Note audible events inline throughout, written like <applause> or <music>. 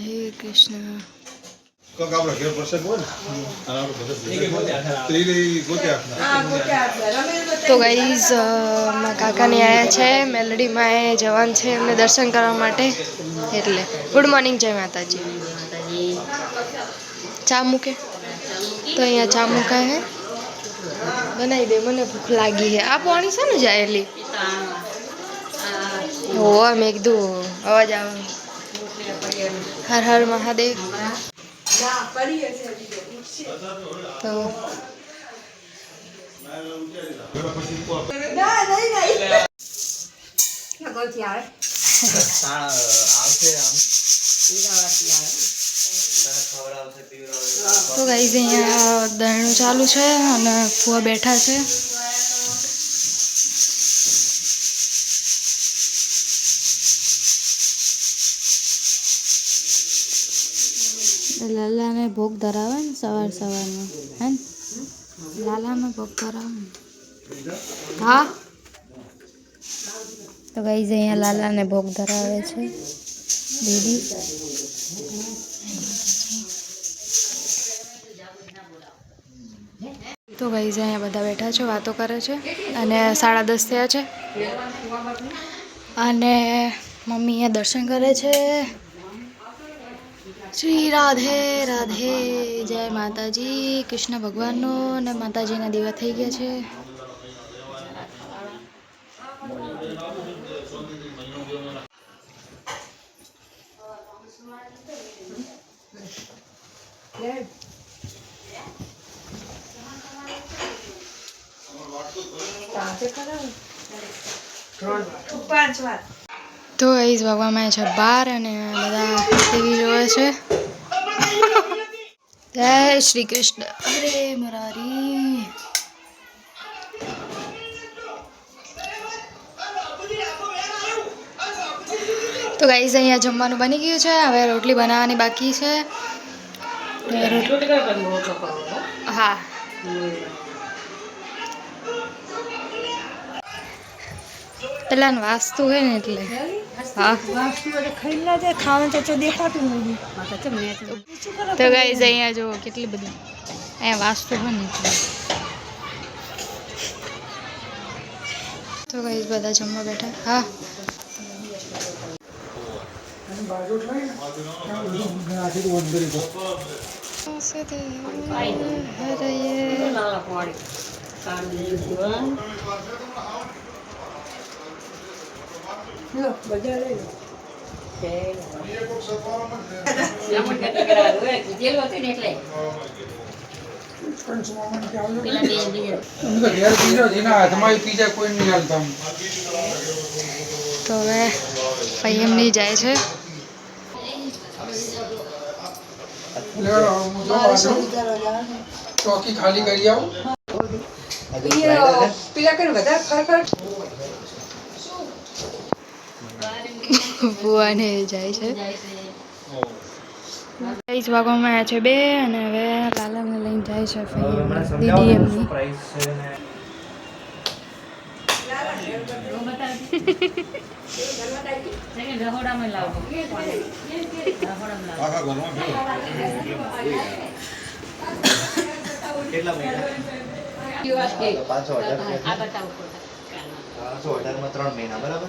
રાધે કૃષ્ણ. કોક આપણો ઘેર પ્રસંગ હોય ને તો ગાઈઝ મારા કાકાની આયા છે મેલડીમાં એ જવાન છે એમને દર્શન કરવા માટે. એટલે ગુડ મોર્નિંગ જય માતાજી. ચા મૂકે? તો અહીંયા ચા મૂકાય હે. બનાવી દે મને ભૂખ લાગી હે. આ પાણી છે ને જાયેલી હો. મેં કીધું અવાજ આવે. હર હર મહાદેવ. તો તો ગાઈઝ અહીંયા દરણું ચાલુ છે અને ફુવા બેઠા છે. લાલાને ભોગ ધરાવે ને સવાર સવારમાં હે ને? લાલાને ભોગ ધરાવે હા? તો ગાઈઝ અહીંયા લાલાને ભોગ ધરાવે છે, દીદી. તો ગાઈઝ અહીંયા બધા બેઠા છે, વાતો કરે છે, અને સાડા દસ થયા છે. અને મમ્મી અહીંયા દર્શન કરે છે. શ્રી રાધે રાધે જય માતાજી કૃષ્ણ ભગવાનનો અને માતાજીના દીવા થઈ ગયા છે. તો ગાઈઝ ભગવામાં છે બાર અને બધા ટીવી જોવે છે. જય શ્રી કૃષ્ણ. અરે મરારી. તો ગાઈઝ અહીંયા જમવાનું બની ગયું છે. હવે રોટલી બનાવવાની બાકી છે. હા? પેલા વાસ્તુ હોય ને એટલે. હા તો ગાઈઝ અહીંયા જો કેટલી બધી. અહીંયા વાસ્તુ હોય ને એટલે તો ગાઈઝ બધા જમવા બેઠા. હા. હરયે હાથમાં કોઈ નહીં હાલતા તો હવે ભાઈ એમની જાય છે ચોકી ખાલી કરી આવું ચોકી ખાલી કરી આવું <laughs> બુવાને જાય છે. પ્રાઇઝ ભાગવામાં આવ્યા છે બે અને હવે લાલાને લઈને જાય છે દીદી એમની આખા ઘરમાં પાંચસો અઢાર પાંચસો અઢારમાં ત્રણ મહિના બરાબર?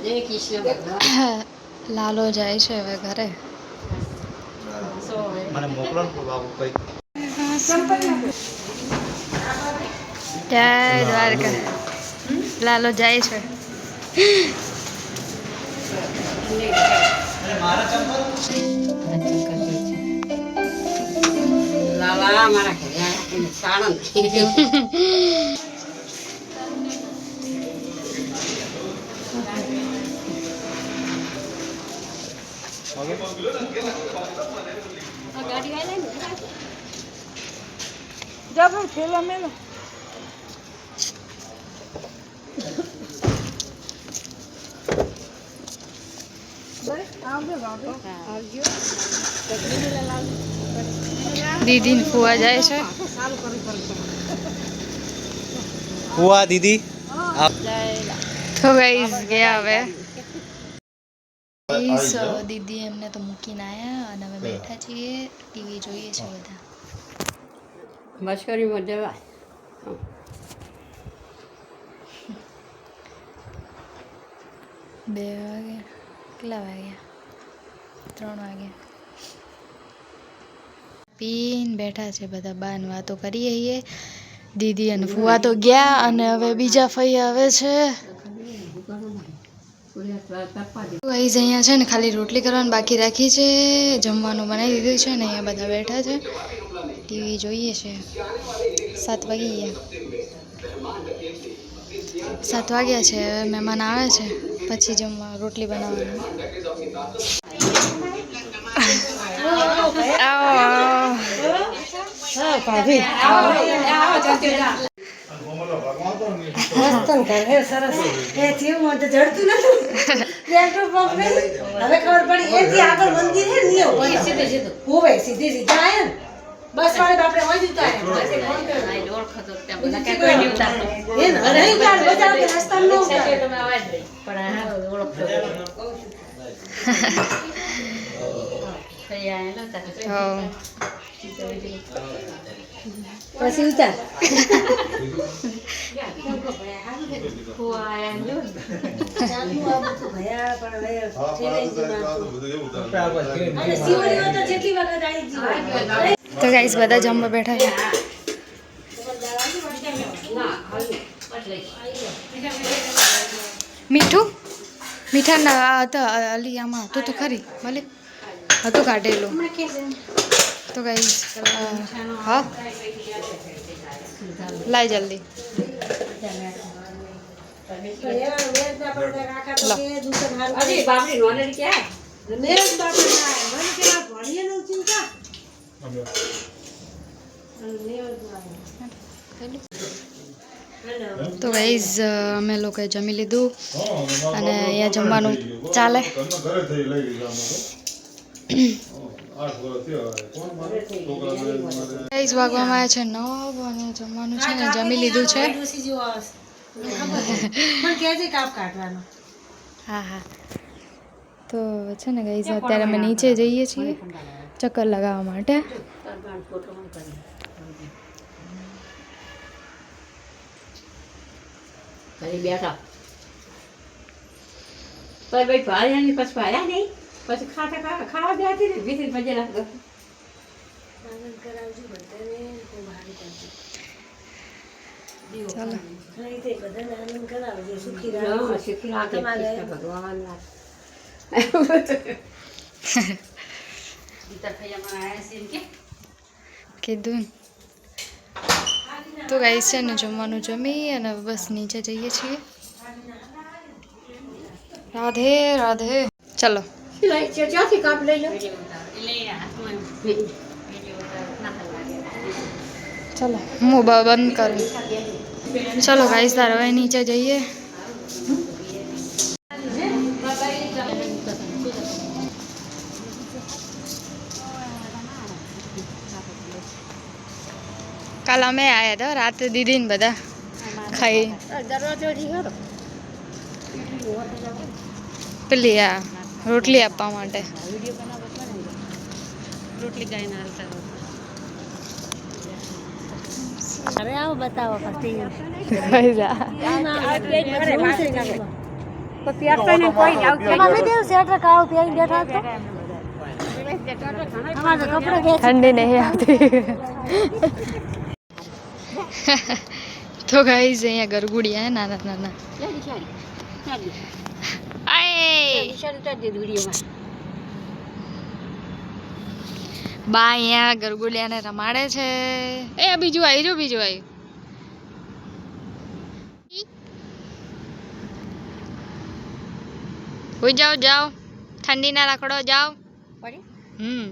<coughs> લાલો જાય છે હવે ઘરે. જય દ્વારકા. લાલો. જાય છે. લાલા મારા <laughs> ઘરે આવીને મેલો દીદી ને ફુવા જાય છે. ફુવા દીદી. તો ગયા હવે. જાઓ. દીદી એમને તો મૂકીને આવ્યા અને અમે બેઠા છીએ ટીવી જોઈએ છે બધા. મશ્કરીમાં મજા બે વાગે કેટલા વાગ્યા? ત્રણ વાગ્યા પીન બેઠા છે બધા બાન વાતો કરીએ છીએ. દીદી અને ફુવા તો ગયા અને હવે બીજા ફઈ આવે છે. ગાઈઝ અહીંયા છે ને ખાલી રોટલી કરવાની બાકી રાખી છે જમવાનું બનાવી દીધું છે ને અહીંયા બધા બેઠા છે. ટીવી જોઈએ છે. સાત વાગી ગયા. સાત વાગ્યા છે હવે મહેમાન આવે છે પછી જમવા રોટલી બનાવવાની. તો નહીં. મસ્ત કરે સરસ. એ થયું મને તો જડતું નતું પેટ્રોલ પંપ ને હવે ખબર પડી એથી આગળ મંદિર છે ને એવું સીધે સીધું. હોવે સીધે સીધા. આયા ને. બસ વાળે બાપરે હોય જતા આયા. ઓળખતો ત્યાં બધા કોઈ નહીં ઉતારતો. એ નહીં ઉતાર બચાવ કે રસ્તા નો ઉતાર. તમે અવાજ નહીં પણ આ ઓળખતો પછી ઉતાર તો ગાઈસ બધા જમવા બેઠા છે મીઠું? મીઠા ના અલી આમાં હતું તો ખરી, ભલે. હતું કાઢેલું તો ગાઈસ હા. લાય જલ્દી. તો ગાઈઝ અમે લોકોએ જમી લીધું. અને અહીંયા જમવાનું ચાલે. <coughs> ઘરના ઘરે થઈ લઈ લીધા અમે તો. હા, આઠ વર્ષ થયા હવે. કોણ મારે? છોકરાને મારે. ગાઈઝ વાગવામાં આવ્યા છે નવ અને જમવાનું છે ને જમી લીધું છે પણ કેજે કાપ કાઢવાનો હા હા તો છે ને ગાઈઝ અત્યારે અમે નીચે જઈએ છીએ ચક્કર લગાવવા માટે ઘરે બેઠા પછી ભાઈ ભાર્યા નહીં પછી ભાર્યા નહીં પછી ખાતા ખાવા ખાવા દેતી ને વીસ મજા રાખતો આનંદ કરાવજો બધાને ખૂબ હારી કરજો ચાલો. નહીં તે બધાને આનંદ કરાવજો સુખી હા, રાખજો રાખે ભગવાન રાખે. ગીતા થઈ અમારા આયા છે એમ કે? કીધું ને. તો ગાઈ છે ને જમવાનું જમી અને બસ નીચે જઈએ છીએ. રાધે રાધે. ચલો. સિલાઈ છે કાપ લઈ લો ચલો હું બંધ કરું. ચલો ગાઈસ તારે હવે નીચે જઈએ. કાલ અમે આવ્યા હતા રાતે દીદી ને બધા ખાઈ. પેલી આ રોટલી આપવા માટે. રોટલી ગાઈને હાલતા. રહો. અરે આવો બતાવો પછી. ઠંડી નહીં આવતી. તો ગાઈઝ અહીંયા ગરગુડિયા હે નાના નાના બા અહીંયા ગરગુડિયાને રમાડે છે. એ બીજું આવી જો બીજું આવી હોઈ જાઓ જાઓ. ઠંડીના રાખડો જાઓ. પડી? હમ.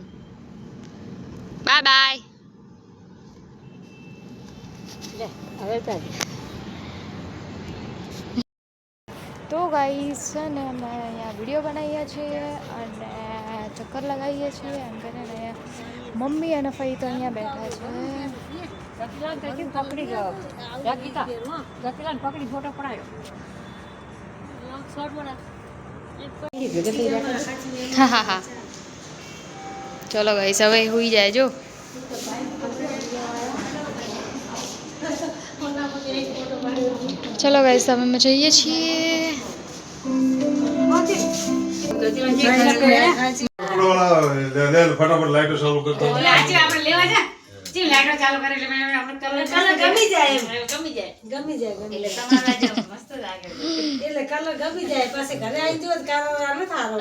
Bye bye. હવે ઉતારી. તો ગાઈસ છે ને અમે અહીંયા વીડિયો બનાવીએ છીએ અને ચક્કર લગાવીએ છીએ. એમ કરીને મમ્મી અને ફઈ તો અહીંયા બેઠા છે. પકડી ફોટો ચલો ગાઈસ હવે હુઈ જાય, જો. ચલો ગાઈસ હવે અમે જઈએ છીએ. વાળા લે લે ફટાફટ લાઈટો ચાલુ કરતો કલર ગમી જાય ગમી જાય એટલે આવી જો કલર આનો થારો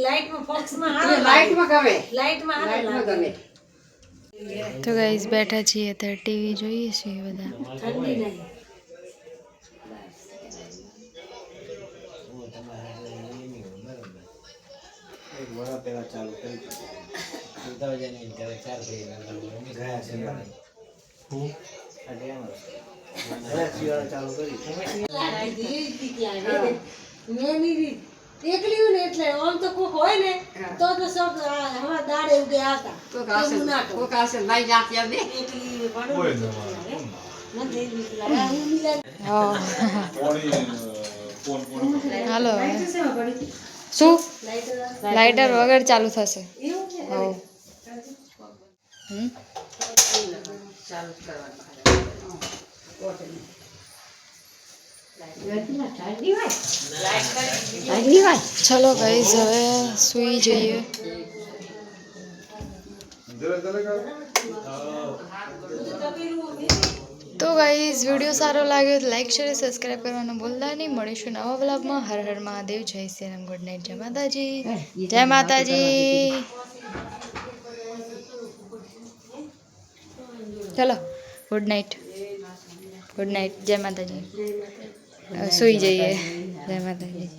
લાઈટમાં ગમે લાઈટમાં હારો ગમે તો ગાઈઝ બેઠા છીએ અત્યારે ટીવી જોઈએ છીએ બધા. ઠંડી નહીં. મેની રીત એકલી હોય ને એટલે આમ તો કોક હોય ને તો તો સબ હવા દાડે ઉગે આવતા કોક કરું. કોક આવશે લઈ જાતી આવે એકલી હું હા હાલો શું? લાઇટર વગર ચાલુ થશે. ચલો ભાઈ હવે સુઈ જઈએ. તો ગાઈઝ વીડિયો સારો લાગ્યો તો લાઈક શેર સબસ્ક્રાઈબ કરવાનું ભૂલતા નહીં. મળીશું નવા બ્લોગમાં હર હર મહાદેવ. જય શ્રી રામ. ગુડ નાઇટ જય માતાજી. જય માતાજી. ચલો ગુડ નાઇટ ગુડ નાઇટ જય માતાજી. સુઈ જઈએ. જય માતાજી.